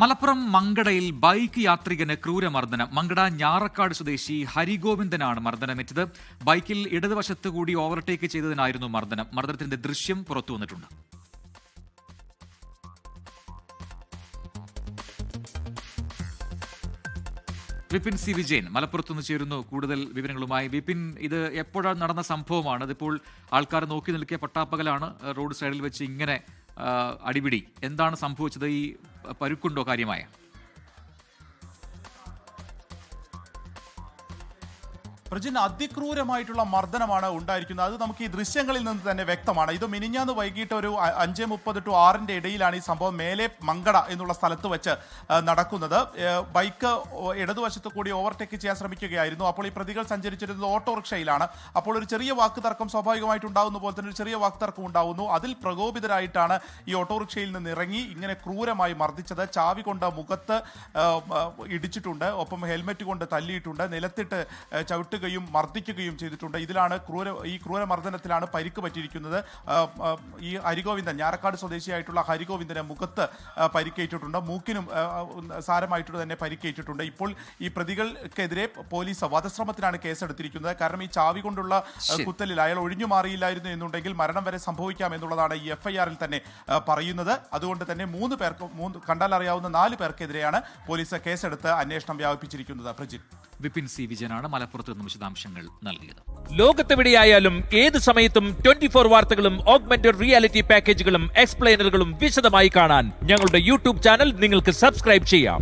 മലപ്പുറം മങ്കടയിൽ ബൈക്ക് യാത്രികന് ക്രൂരമർദ്ദനം. മങ്കട ഞാറക്കാട് സ്വദേശി ഹരിഗോവിന്ദനാണ് മർദ്ദനമേറ്റത്. ബൈക്കിൽ ഇടതുവശത്ത് കൂടി ഓവർടേക്ക് ചെയ്തതിനായിരുന്നു മർദ്ദനം. മർദ്ദനത്തിന്റെ ദൃശ്യം പുറത്തു വന്നിട്ടുണ്ട്. വിപിൻ സി വിജയൻ മലപ്പുറത്ത് നിന്ന് ചേരുന്നു കൂടുതൽ വിവരങ്ങളുമായി. വിപിൻ ഇത് എപ്പോഴാണ് നടന്ന സംഭവമാണ്? അതിപ്പോൾ ആൾക്കാർ നോക്കി നിൽക്കിയ പട്ടാപ്പകലാണ്. റോഡ് സൈഡിൽ വെച്ച് ഇങ്ങനെ അടിപിടി. എന്താണ് സംഭവിച്ചത്? ഈ പരുക്കുണ്ടോ കാര്യമായ? പ്രജിൻ അതിക്രൂരമായിട്ടുള്ള മർദ്ദനമാണ് ഉണ്ടായിരിക്കുന്നത്. അത് നമുക്ക് ഈ ദൃശ്യങ്ങളിൽ നിന്ന് തന്നെ വ്യക്തമാണ്. ഇത് മിനിഞ്ഞാന്ന് വൈകിട്ട് ഒരു അഞ്ച് മുപ്പത് ടു ആറിന്റെ ഇടയിലാണ് ഈ സംഭവം മേലെ മങ്കട എന്നുള്ള സ്ഥലത്ത് വെച്ച് നടക്കുന്നത്. ബൈക്ക് ഇടതുവശത്ത് കൂടി ഓവർടേക്ക് ചെയ്യാൻ ശ്രമിക്കുകയായിരുന്നു. അപ്പോൾ ഈ പ്രതികൾ സഞ്ചരിച്ചിരുന്നത് ഓട്ടോറിക്ഷയിലാണ്. അപ്പോൾ ഒരു ചെറിയ വാക്ക് തർക്കം സ്വാഭാവികമായിട്ട് ഉണ്ടാകുന്ന പോലെ തന്നെ ഒരു ചെറിയ വാക്ക് തർക്കം ഉണ്ടാകുന്നു അതിൽ പ്രകോപിതരായിട്ടാണ് ഈ ഓട്ടോറിക്ഷയിൽ നിന്ന് ഇറങ്ങി ഇങ്ങനെ ക്രൂരമായി മർദ്ദിച്ചത്. ചാവി കൊണ്ട് മുഖത്ത് ഇടിച്ചിട്ടുണ്ട്. ഒപ്പം ഹെൽമെറ്റ് കൊണ്ട് തല്ലിയിട്ടുണ്ട്. നിലത്തിട്ട് ആ, ചവിട്ടുകയും മർദ്ദിക്കുകയും ചെയ്തിട്ടുണ്ട്. ഇതിലാണ് ക്രൂര ഈ ക്രൂരമർദ്ദനത്തിലാണ് പരിക്ക് പറ്റിയിരിക്കുന്നത്. ഈ ഹരിഗോവിന്ദൻ ഞാറക്കാട് സ്വദേശിയായിട്ടുള്ള ഹരിഗോവിന്ദന് മുഖത്ത് പരിക്കേറ്റിട്ടുണ്ട്. മൂക്കിനും സാരമായിട്ട് തന്നെ പരിക്കേറ്റിട്ടുണ്ട്. ഇപ്പോൾ ഈ പ്രതികൾക്കെതിരെ പോലീസ് വധശ്രമത്തിനാണ് കേസെടുത്തിരിക്കുന്നത്. കാരണം ഈ ചാവി കൊണ്ടുള്ള കുത്തലിൽ അയാൾ ഒഴിഞ്ഞു മാറിയില്ലായിരുന്നു എന്നുണ്ടെങ്കിൽ മരണം വരെ സംഭവിക്കാം എന്നുള്ളതാണ് ഈ എഫ്ഐആറിൽ തന്നെ പറയുന്നത്. അതുകൊണ്ട് തന്നെ മൂന്ന് പേർക്ക് മൂന്ന് കണ്ടാൽ അറിയാവുന്ന നാല് പേർക്കെതിരെയാണ് പോലീസ് കേസെടുത്ത് അന്വേഷണം വ്യാപിപ്പിച്ചിരിക്കുന്നത്. പ്രജിൻ. വിപിൻ സി വിജയനാണ് മലപ്പുറത്ത് നിന്നും വിശദാംശങ്ങൾ നൽകിയത്. ലോകത്തെവിടെയായാലും ഏത് സമയത്തും ട്വന്റി ഫോർ വാർത്തകളും ഓഗ്മെന്റഡ് റിയാലിറ്റി പാക്കേജുകളും എക്സ്പ്ലെയിനറുകളും വിശദമായി കാണാൻ ഞങ്ങളുടെ യൂട്യൂബ് ചാനൽ നിങ്ങൾക്ക് സബ്സ്ക്രൈബ് ചെയ്യാം.